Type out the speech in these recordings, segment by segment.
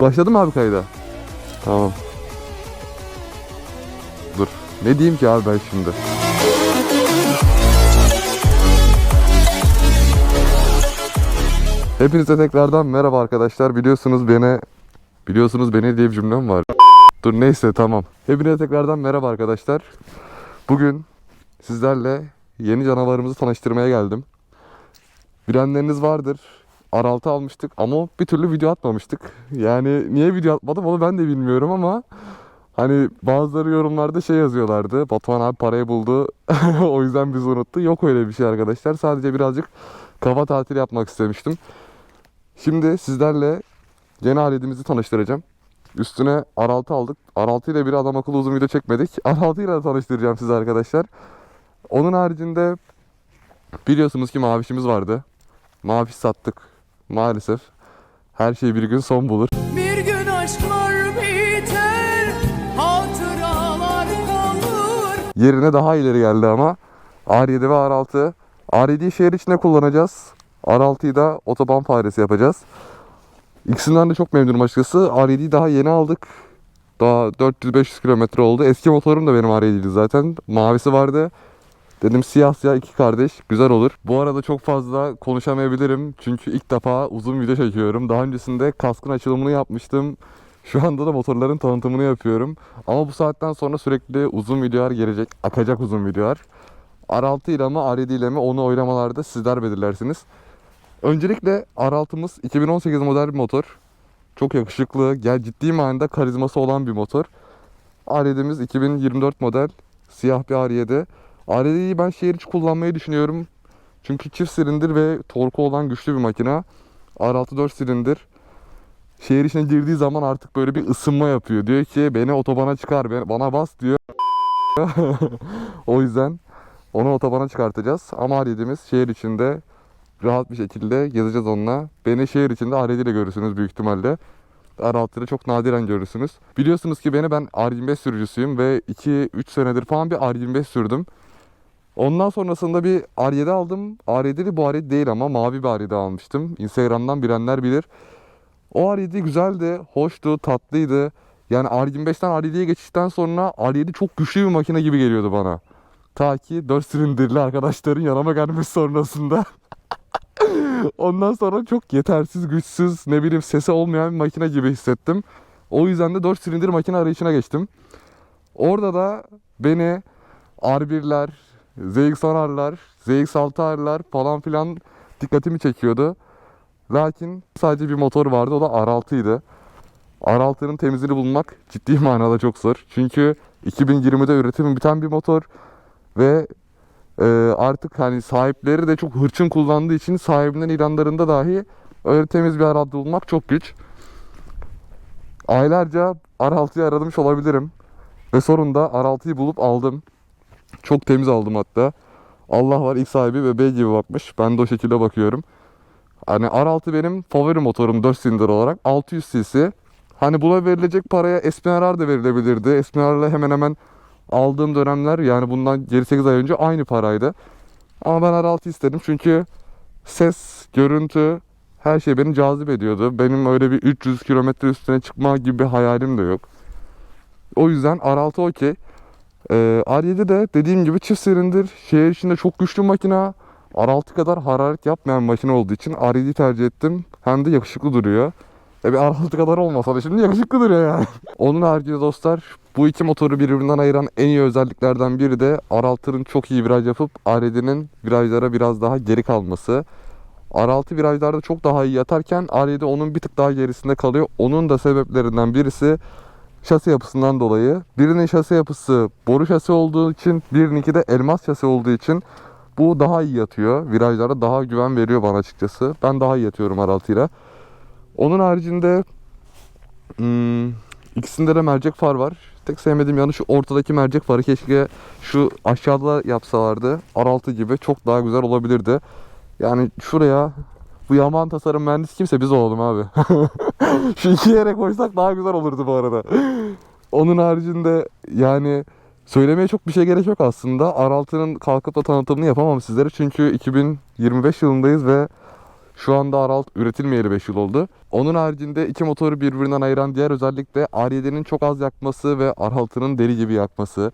Başladı mı abi kayda? Tamam. Dur. Ne diyeyim ki abi ben şimdi? Hepinize tekrardan merhaba arkadaşlar. Biliyorsunuz beni biliyorsunuz beni diye bir cümlem var. Dur neyse tamam. Hepinize tekrardan merhaba arkadaşlar. Bugün sizlerle yeni canavarımızı tanıştırmaya geldim. Bilenleriniz vardır. R6 almıştık ama bir türlü video atmamıştık. Yani niye video atmadım onu ben de bilmiyorum ama hani bazıları yorumlarda şey yazıyorlardı. Batuhan abi parayı buldu. o yüzden bizi unuttu. Yok öyle bir şey arkadaşlar. Sadece birazcık kafa tatili yapmak istemiştim. Şimdi sizlerle yeni aletimizi tanıştıracağım. Üstüne R6 aldık. R6 ile bir adam akıllı uzun video çekmedik. R6 ile tanıştıracağım sizi arkadaşlar. Onun haricinde biliyorsunuz ki mavişimiz vardı. Maviş sattık maalesef. Her şey bir gün son bulur. Bir gün aşklar biter, hatıralar kalır. Yerine daha ileri geldi ama R7 ve R6. R7'yi şehir içinde kullanacağız. R6'yı da otoban faresi yapacağız. İkisinden de çok memnunum açıkçası. R7'yi daha yeni aldık. Daha 400-500 kilometre oldu. Eski motorum da benim R7'ydi zaten. Mavisi vardı. Dedim siyah siyah iki kardeş güzel olur. Bu arada çok fazla konuşamayabilirim. Çünkü ilk defa uzun video çekiyorum. Daha öncesinde kaskın açılımını yapmıştım. Şu anda da motorların tanıtımını yapıyorum. Ama bu saatten sonra sürekli uzun videolar gelecek. Akacak uzun videolar. R6 ile mi R7 ile mi onu oylamalarda sizler belirlersiniz. Öncelikle R6'mız 2018 model bir motor. Çok yakışıklı, gel ciddi manada karizması olan bir motor. R7'miz 2024 model siyah bir R7. R7'yi ben şehir içi kullanmayı düşünüyorum. Çünkü çift silindir ve torku olan güçlü bir makina. R6 4 silindir. Şehir içine girdiği zaman artık böyle bir ısınma yapıyor. Diyor ki beni otobana çıkar, bana bas diyor. o yüzden onu otobana çıkartacağız. Ama R7'miz şehir içinde rahat bir şekilde gezeceğiz onunla. Beni şehir içinde R7 ile görürsünüz büyük ihtimalle. R6'da çok nadiren görürsünüz. Biliyorsunuz ki beni ben R25 sürücüsüyüm ve 2-3 senedir falan bir R25 sürdüm. Ondan sonrasında bir R7 aldım. R7'li bu R7 değil ama mavi bir R7 almıştım. Instagram'dan bilenler bilir. O R7 güzeldi, hoştu, tatlıydı. Yani R25'ten R7'ye geçişten sonra R7 çok güçlü bir makine gibi geliyordu bana. Ta ki 4 silindirli arkadaşların yanıma gelmesi sonrasında. Ondan sonra çok yetersiz, güçsüz, ne bileyim sesi olmayan bir makine gibi hissettim. O yüzden de 4 silindir makine arayışına geçtim. Orada da beni R1'ler, ZX-10R'lar, ZX-6R'lar falan filan dikkatimi çekiyordu. Lakin sadece bir motor vardı o da R6 idi. R6'nın temizliğini bulmak ciddi manada çok zor. Çünkü 2020'de üretimi biten bir motor ve e, artık hani sahipleri de çok hırçın kullandığı için sahibinden ilanlarında dahi öyle temiz bir R6 bulmak çok güç. Aylarca R6'yı aramış olabilirim. Ve sonunda R6'yı bulup aldım. Çok temiz aldım hatta. Allah var ilk sahibi bebeği gibi bakmış. Ben de o şekilde bakıyorum. Hani R6 benim favori motorum 4 silindir olarak. 600 cc. Hani buna verilecek paraya SPNR da verilebilirdi. SPNR'la hemen hemen aldığım dönemler yani bundan geri 8 ay önce aynı paraydı. Ama ben R6 istedim çünkü ses, görüntü her şey beni cazip ediyordu. Benim öyle bir 300 kilometre üstüne çıkma gibi bir hayalim de yok. O yüzden R6 okey. Ee, R7 de dediğim gibi çift silindir. Şehir içinde çok güçlü makina. R6 kadar hararet yapmayan makine olduğu için R7'yi tercih ettim. Hem de yakışıklı duruyor. E bir R6 kadar olmasa da şimdi yakışıklı duruyor yani. Onun haricinde dostlar bu iki motoru birbirinden ayıran en iyi özelliklerden biri de R6'nın çok iyi viraj yapıp R7'nin virajlara biraz daha geri kalması. R6 virajlarda çok daha iyi yatarken R7 onun bir tık daha gerisinde kalıyor. Onun da sebeplerinden birisi şasi yapısından dolayı. Birinin şasi yapısı boru şasi olduğu için, birininki de elmas şasi olduğu için bu daha iyi yatıyor. Virajlara daha güven veriyor bana açıkçası. Ben daha iyi yatıyorum R6 ile. Onun haricinde hmm, ikisinde de mercek far var. Tek sevmediğim yanı şu ortadaki mercek farı keşke şu aşağıda yapsalardı. R6 gibi çok daha güzel olabilirdi. Yani şuraya bu Yaman tasarım mühendisi kimse biz olalım abi. şu iki yere koysak daha güzel olurdu bu arada. Onun haricinde yani söylemeye çok bir şey gerek yok aslında. R6'nın kalkıp da tanıtımını yapamam sizlere. Çünkü 2025 yılındayız ve şu anda R6 üretilmeyeli 5 yıl oldu. Onun haricinde iki motoru birbirinden ayıran diğer özellik de R7'nin çok az yakması ve R6'nın deli gibi yakması.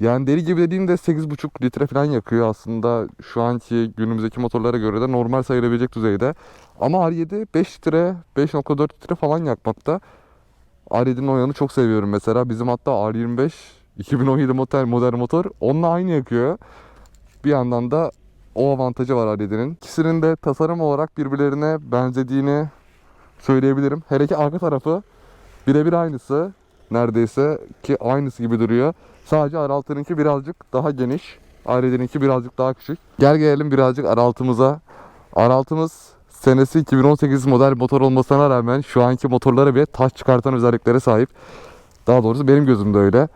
Yani deli gibi dediğimde 8,5 litre falan yakıyor aslında şu anki günümüzdeki motorlara göre de normal sayılabilecek düzeyde. Ama R7 5 litre, 5.4 litre falan yakmakta. R7'nin o yanı çok seviyorum mesela. Bizim hatta R25 2017 model model motor onunla aynı yakıyor. Bir yandan da o avantajı var R7'nin. İkisinin de tasarım olarak birbirlerine benzediğini söyleyebilirim. Her iki arka tarafı birebir aynısı. Neredeyse ki aynısı gibi duruyor. Sadece R6'nınki birazcık daha geniş. R7'ninki birazcık daha küçük. Gel gelelim birazcık R6'mıza. R6'mız senesi 2018 model motor olmasına rağmen şu anki motorlara bile taş çıkartan özelliklere sahip. Daha doğrusu benim gözümde öyle.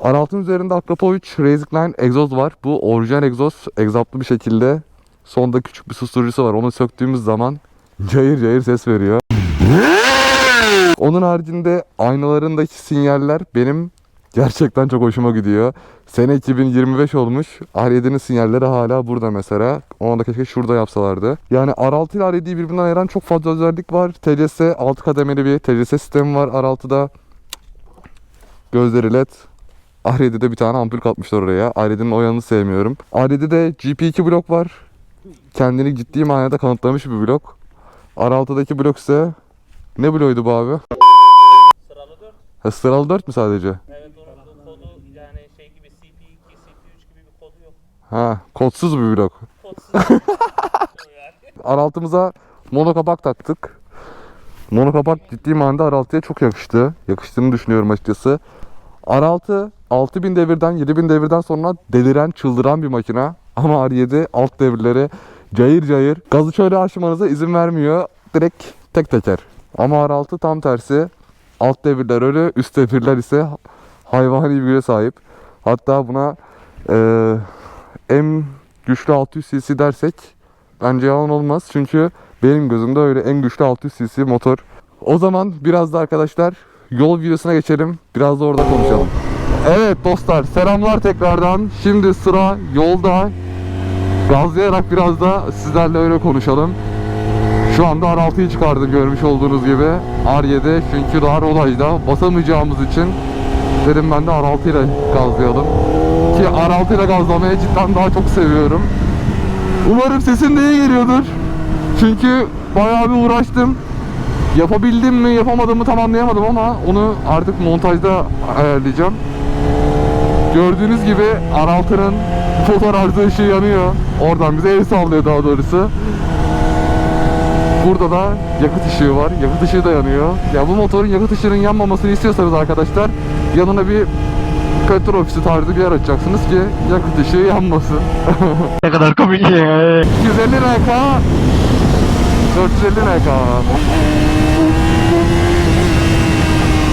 R6'ın üzerinde Akrapo 3 Racing Line egzoz var. Bu orijinal egzoz egzaplı bir şekilde sonda küçük bir susturucusu var. Onu söktüğümüz zaman cayır cayır ses veriyor. Onun haricinde aynalarındaki sinyaller benim gerçekten çok hoşuma gidiyor. Sene 2025 olmuş. R7'nin sinyalleri hala burada mesela. Onu da keşke şurada yapsalardı. Yani R6 ile R7'yi birbirinden ayıran çok fazla özellik var. TCS 6 kademeli bir TCS sistemi var R6'da. Gözleri led. R7'de bir tane ampul katmışlar oraya. R7'nin o yanını sevmiyorum. R7'de GP2 blok var. Kendini ciddi manada kanıtlamış bir blok. R6'daki blok ise ne bloğuydu bu abi? Sıralı 4. Ha, sıralı 4 mü sadece? Evet onun kodu yani şey gibi CP2, CP3 gibi bir kodu yok. Ha, kodsuz bir blok. Kodsuz. R6'mıza mono kapak taktık. Mono kapak ciddi manada R6'ya çok yakıştı. Yakıştığını düşünüyorum açıkçası. R6 6000 devirden 7000 devirden sonra deliren çıldıran bir makina. Ama R7 alt devirleri cayır cayır gazı şöyle aşmanıza izin vermiyor. Direkt tek teker. Ama R6 tam tersi. Alt devirler öyle üst devirler ise hayvani bir güce sahip. Hatta buna eee en güçlü 600 cc dersek bence yalan olmaz. Çünkü benim gözümde öyle en güçlü 600 cc motor. O zaman biraz da arkadaşlar yol videosuna geçelim. Biraz da orada konuşalım. Evet dostlar selamlar tekrardan. Şimdi sıra yolda. Gazlayarak biraz da sizlerle öyle konuşalım. Şu anda R6'yı çıkardım görmüş olduğunuz gibi. R7 çünkü daha rolajda basamayacağımız için dedim ben de R6 ile gazlayalım. Ki R6 ile gazlamayı cidden daha çok seviyorum. Umarım sesim de iyi geliyordur. Çünkü bayağı bir uğraştım. Yapabildim mi yapamadım mı tam anlayamadım ama onu artık montajda ayarlayacağım. Gördüğünüz gibi R6'nın motor arıza ışığı yanıyor. Oradan bize el sallıyor daha doğrusu. Burada da yakıt ışığı var. Yakıt ışığı da yanıyor. Ya bu motorun yakıt ışığının yanmamasını istiyorsanız arkadaşlar yanına bir petrol ofisi tarzı bir yer açacaksınız ki yakıt ışığı yanmasın. Ne kadar komik ya. 250 NK 450 NK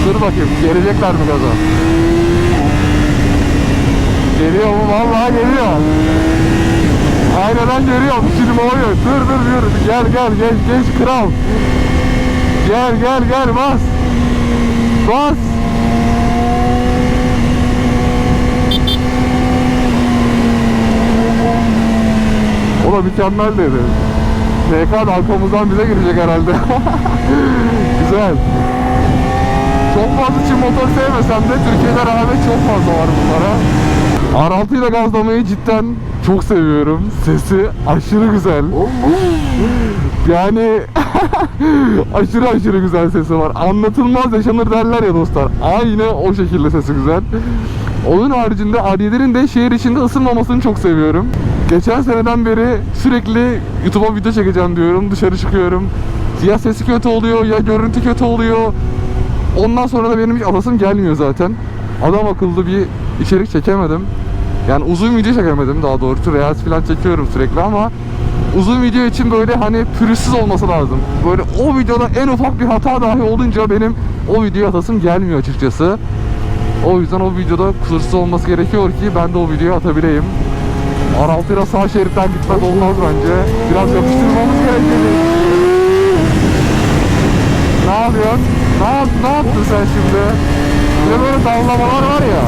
Dur bakayım gelecekler mi gaza? Geliyor mu? Vallahi geliyor. Aynen lan geliyor. Şimdi oluyor. Dur dur dur. Gel gel genç genç kral. Gel gel gel bas. Bas. O da mükemmel dedi. TK da arkamızdan bize girecek herhalde. Güzel. Çok fazla Çin motor sevmesem de Türkiye'de rağbet çok fazla var bunlara. R6 ile gazlamayı cidden çok seviyorum. Sesi aşırı güzel. Yani aşırı aşırı güzel sesi var. Anlatılmaz yaşanır derler ya dostlar. Aynı o şekilde sesi güzel. Onun haricinde R7'lerin de şehir içinde ısınmamasını çok seviyorum. Geçen seneden beri sürekli YouTube'a video çekeceğim diyorum. Dışarı çıkıyorum. Ya sesi kötü oluyor ya görüntü kötü oluyor. Ondan sonra da benim hiç alasım gelmiyor zaten. Adam akıllı bir içerik çekemedim. Yani uzun video çekemedim daha doğrusu. Reels falan çekiyorum sürekli ama uzun video için böyle hani pürüzsüz olması lazım. Böyle o videoda en ufak bir hata dahi olunca benim o videoya atasım gelmiyor açıkçası. O yüzden o videoda kusursuz olması gerekiyor ki ben de o videoyu atabileyim. R6 ile sağ şeritten gitmek olmaz bence. Biraz yapıştırmamız gerekir. Ne yapıyorsun? Ne, ne yaptın sen şimdi? Bir de böyle dallamalar var ya.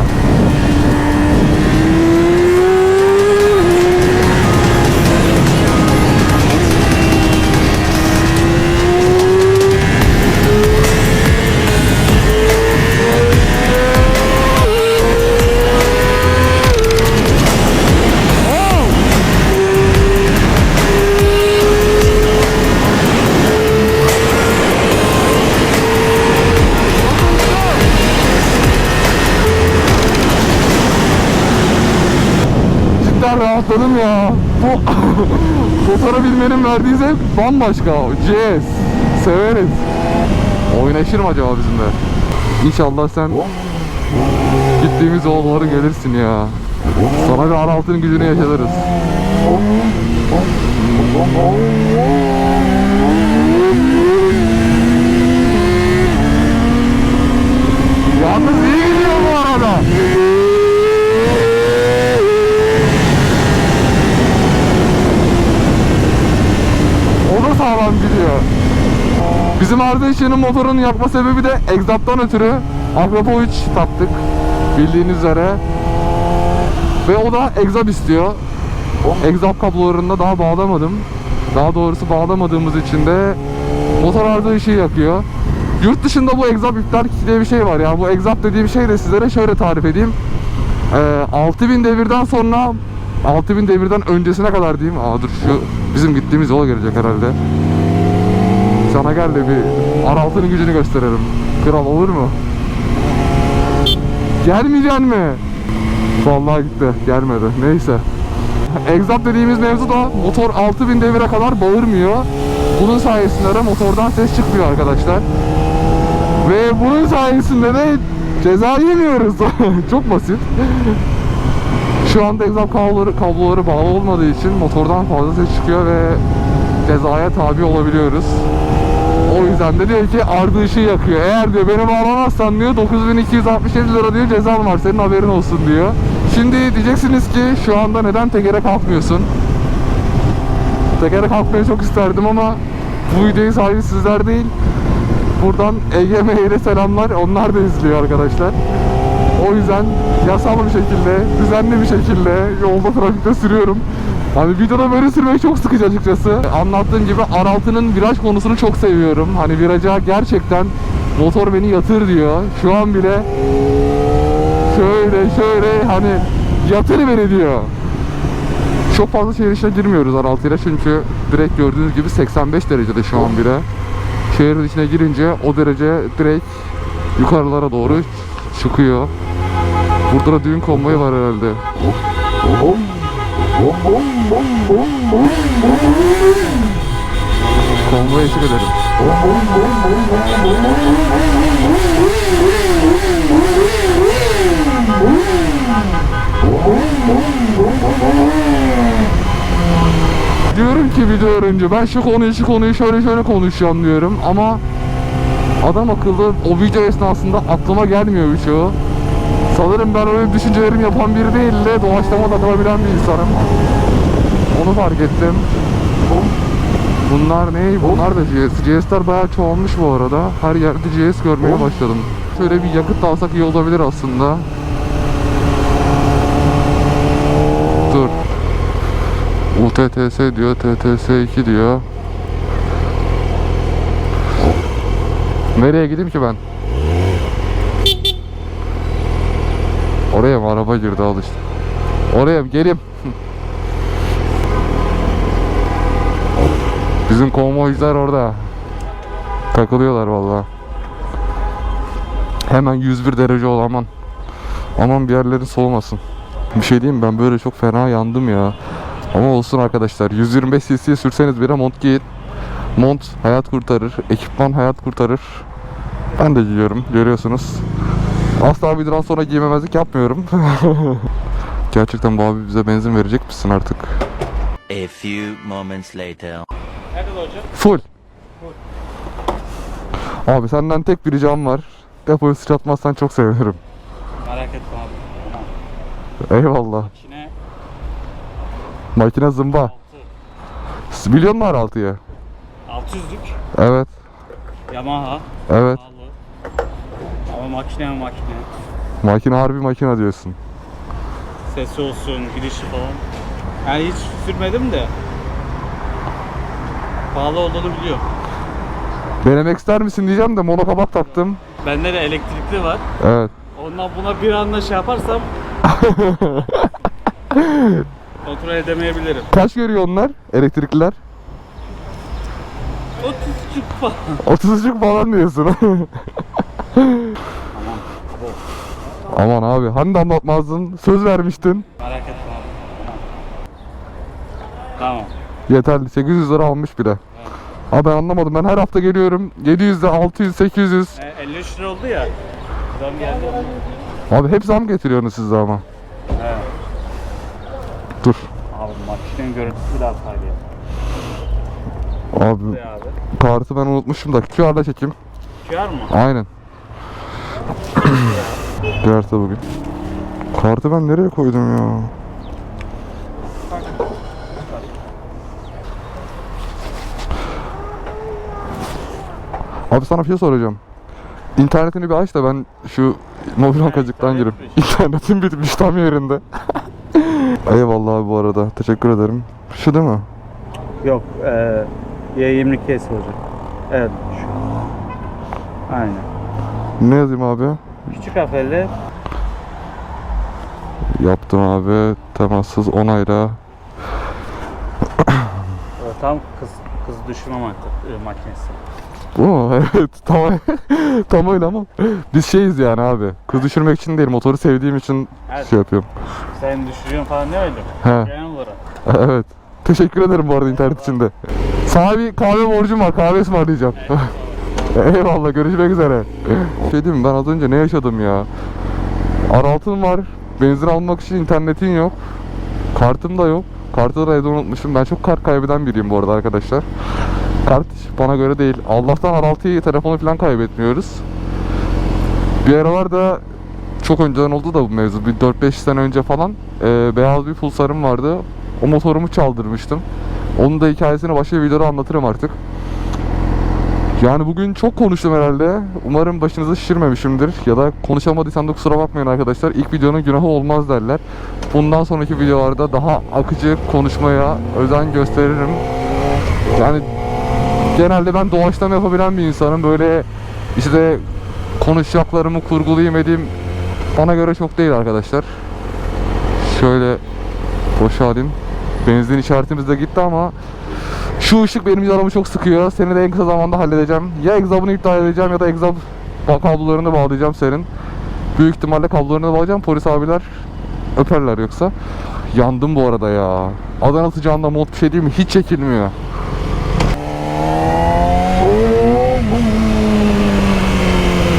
Verdiği zevk bambaşka. CS. Severiz. Oynaşır mı acaba bizimle? İnşallah sen gittiğimiz yolları gelirsin ya. Sana bir R6'nın gücünü yaşatırız. Yalnız iyi gidiyor bu arada. Sağlam gidiyor. Bizim arkadaşının motorun yakma sebebi de egzaptan ötürü Akrapovic taktık bildiğiniz üzere. Ve o da egzap istiyor. Egzap kablolarını da daha bağlamadım. Daha doğrusu bağlamadığımız için de motor arıza ışığı yakıyor. Yurt dışında bu egzap iptal kiti diye bir şey var ya. Bu egzap dediğim şey de sizlere şöyle tarif edeyim. Ee, 6000 devirden sonra 6000 devirden öncesine kadar diyeyim. Aa dur şu bizim gittiğimiz yola gelecek herhalde. Sana gel de bir R6'nın gücünü gösterelim. Kral olur mu? Gelmeyecek mi? Vallahi gitti. Gelmedi. Neyse. Egzap dediğimiz mevzu da motor 6000 devire kadar bağırmıyor. Bunun sayesinde de motordan ses çıkmıyor arkadaşlar. Ve bunun sayesinde de ceza yemiyoruz. Çok basit. Şu anda egzap kabloları, kabloları bağlı olmadığı için motordan fazla ses çıkıyor ve cezaya tabi olabiliyoruz. O yüzden de diyor ki ardı ışığı yakıyor. Eğer diyor beni bağlamazsan diyor 9267 lira diyor cezan var senin haberin olsun diyor. Şimdi diyeceksiniz ki şu anda neden tekere kalkmıyorsun? Tekere kalkmayı çok isterdim ama bu videoyu sahibi sizler değil. Buradan EGM'ye selamlar. Onlar da izliyor arkadaşlar. O yüzden yasal bir şekilde, düzenli bir şekilde yolda trafikte sürüyorum. Hani videoda böyle sürmek çok sıkıcı açıkçası. Anlattığım gibi R6'nın viraj konusunu çok seviyorum. Hani viraja gerçekten motor beni yatır diyor. Şu an bile şöyle şöyle hani yatır beni diyor. Çok fazla şehir içine girmiyoruz R6 ile çünkü direkt gördüğünüz gibi 85 derecede şu an bile. Şehrin içine girince o derece direkt yukarılara doğru çıkıyor. Burada da düğün konvoyu var herhalde. Konvoya eşlik ederim. Diyorum ki video önce ben şu konuyu şu konuyu şöyle şöyle konuşacağım diyorum ama adam akıllı o video esnasında aklıma gelmiyor birçoğu. Sanırım ben öyle düşüncelerim yapan biri değil de doğaçlama takılabilen bir insanım. Onu fark ettim. Bunlar ne? Bunlar da GS. GS'ler bayağı çoğalmış bu arada. Her yerde GS görmeye başladım. Şöyle bir yakıt da alsak iyi olabilir aslında. Dur. UTTS diyor, TTS 2 diyor. Nereye gideyim ki ben? Oraya mı araba girdi al işte. Oraya mı geleyim? Bizim konvoycular orada. Takılıyorlar vallahi. Hemen 101 derece ol aman. Aman bir yerlerin soğumasın. Bir şey diyeyim ben böyle çok fena yandım ya. Ama olsun arkadaşlar 125 cc sürseniz bile mont giyin. Mont hayat kurtarır, ekipman hayat kurtarır. Ben de giyiyorum görüyorsunuz. Asla videodan sonra giymemezlik yapmıyorum. Gerçekten bu abi bize benzin verecek misin artık? A few moments later. Hocam? Full. Abi senden tek bir ricam var. Depoyu sıçratmazsan çok sevinirim. Merak etme abi. Eyvallah. İçine Makine zımba. 6. Biliyor musun R6'yı? 600'lük Evet. Yamaha. Evet. Pahalı. Ama makine mi makine. Makine harbi makine diyorsun. Sesi olsun, gidişi falan. Yani hiç sürmedim de. Pahalı olduğunu biliyorum. Denemek ister misin diyeceğim de monokabak taktım. Bende de elektrikli var. Evet. Ondan buna bir anda şey yaparsam kontrol edemeyebilirim. Kaç görüyor onlar? Elektrikliler? 30 falan. 30'cuk falan diyorsun. Aman abi hani de anlatmazdın? Söz vermiştin. Merak etme abi. Tamam. Yeterli. 800 lira almış bile. Abi ben anlamadım. Ben her hafta geliyorum. 700'de 600, 800. E, 53 lira oldu ya. Zam geldi. Abi hep zam getiriyorsunuz siz de ama. He. Dur. Abi makinen görüntüsü biraz kaydı. Abi abi? kartı ben unutmuşum da QR'la çekeyim. QR mı? Aynen. Kartı bugün. Kartı ben nereye koydum ya? Abi sana bir şey soracağım. İnternetini bir aç da ben şu mobil bankacıktan girip. İnternetim bitmiş tam yerinde. Eyvallah abi bu arada. Teşekkür ederim. Şu değil mi? Yok. E, Y22 S olacak. Evet. Şu. Aynen. Ne yazayım abi? Küçük harflerle Yaptım abi. Temassız onayla. o tam kız kız düşürme mak- e, makinesi. Bu mu? Evet. Tam, tam öyle ama biz şeyiz yani abi. Kız düşürmek için değil, motoru sevdiğim için Evet. şey yapıyorum. Sen düşürüyorsun falan demedim. He. Genel olarak. Evet. Teşekkür ederim bu arada internet için de. Sana bir kahve borcum var. Kahve ısmarlayacağım. Eyvallah. Görüşmek üzere. Şey diyeyim? Ben az önce ne yaşadım ya? Araltın var. Benzin almak için internetin yok. Kartım da yok. Kartı da evde unutmuşum. Ben çok kart kaybeden biriyim bu arada arkadaşlar. Kart bana göre değil. Allah'tan Araltı'yı telefonu falan kaybetmiyoruz. Bir aralarda çok önceden oldu da bu mevzu. Bir 4-5 sene önce falan e, beyaz bir pulsarım vardı. O motorumu çaldırmıştım. Onun da hikayesini başka bir videoda anlatırım artık. Yani bugün çok konuştum herhalde. Umarım başınızı şişirmemişimdir. Ya da konuşamadıysam da kusura bakmayın arkadaşlar. İlk videonun günahı olmaz derler. Bundan sonraki videolarda daha akıcı konuşmaya özen gösteririm. Yani genelde ben doğaçlama yapabilen bir insanım. Böyle işte konuşacaklarımı kurgulayayım edeyim bana göre çok değil arkadaşlar. Şöyle boşalayım. Benzin işaretimiz de gitti ama şu ışık benim canımı çok sıkıyor. Seni de en kısa zamanda halledeceğim. Ya egzabını iptal edeceğim ya da egzab kablolarını bağlayacağım senin. Büyük ihtimalle kablolarını bağlayacağım. Polis abiler öperler yoksa. Yandım bu arada ya. Adana sıcağında mod bir şey değil mi? Hiç çekilmiyor.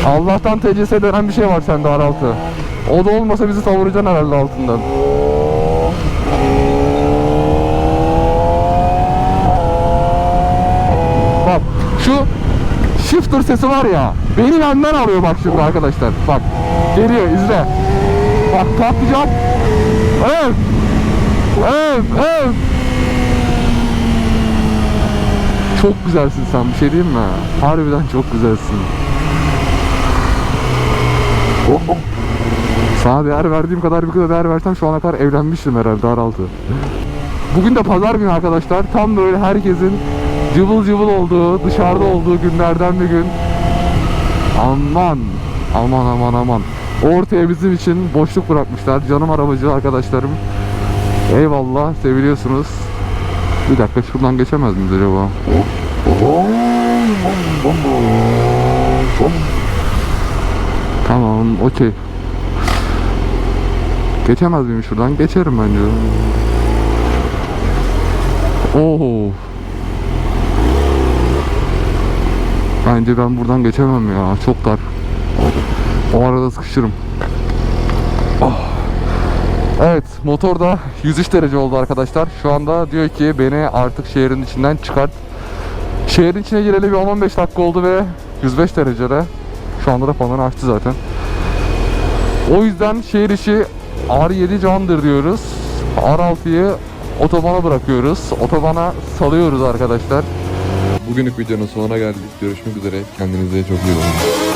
Allah'tan TCS denen bir şey var sende Araltı. O da olmasa bizi savuracaksın herhalde altından. Bak şu shifter sesi var ya beni benden alıyor bak şimdi arkadaşlar. Bak geliyor izle. Bak patlayacak. Evet. Evet. Evet. Çok güzelsin sen bir şey diyeyim mi? Harbiden çok güzelsin. Sana değer verdiğim kadar bir kadar değer versem şu ana kadar evlenmiştim herhalde Araltı. Bugün de pazar günü arkadaşlar. Tam böyle herkesin cıvıl cıvıl olduğu, dışarıda olduğu günlerden bir gün. Aman, aman aman aman. Ortaya bizim için boşluk bırakmışlar. Canım arabacı arkadaşlarım. Eyvallah, seviliyorsunuz. Bir dakika şuradan geçemez miyiz acaba? Tamam, okey. Geçemez miyim şuradan? Geçerim bence. Oo. Bence ben buradan geçemem ya. Çok dar. O arada sıkışırım. Ah. Evet, motor da 103 derece oldu arkadaşlar. Şu anda diyor ki beni artık şehrin içinden çıkart. Şehrin içine gireli bir 10-15 dakika oldu ve 105 derecede. Şu anda da fanını açtı zaten. O yüzden şehir içi R7 candır diyoruz. R6'yı otobana bırakıyoruz. Otobana salıyoruz arkadaşlar. Bugünlük videonun sonuna geldik. Görüşmek üzere. Kendinize çok iyi bakın.